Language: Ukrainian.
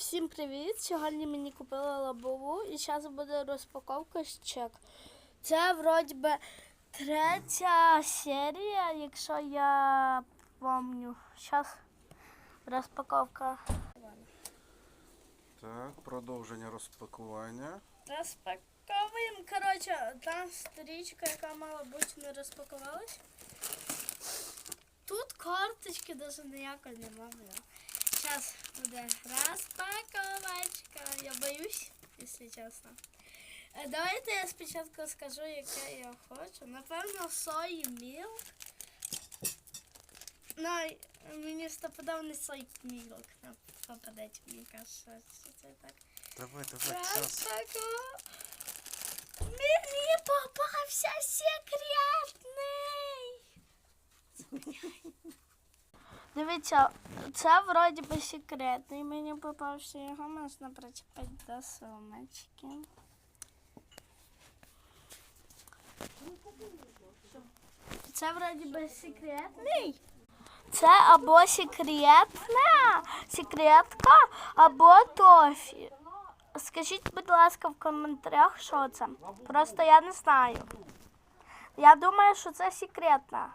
Всім привіт! Сьогодні мені купили лобову і зараз буде розпаковка з чек. Це вроді би третя серія, якщо я пам'ятаю. Зараз розпаковка. Так, продовження розпакування. Розпаковуємо. Коротше, там стрічка, яка мала бути не розпакувалась. Тут карточки навіть ніякої немає. Зараз буде розпаковочка. Я боюсь, якщо чесно. Е, Давайте я спочатку скажу, яке я хочу. Напевно, сої мілк. Ну, мені стопудов не сой мілк попадеться, мені кажеться, що це так. Давай, давай, час. Розпаковка. Мені попався секретний. Дивіться, це вроді би секретний. Мені попався його можна причепити до сумочки. Це вроді би секретний. Це або секретна, секретка, або тофі. Скажіть, будь ласка, в коментарях, що це. Просто я не знаю. Я думаю, що це секретна.